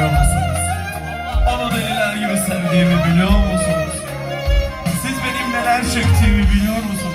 biliyor musunuz? Onu deliler gibi sevdiğimi biliyor musunuz? Siz benim neler çektiğimi biliyor musunuz?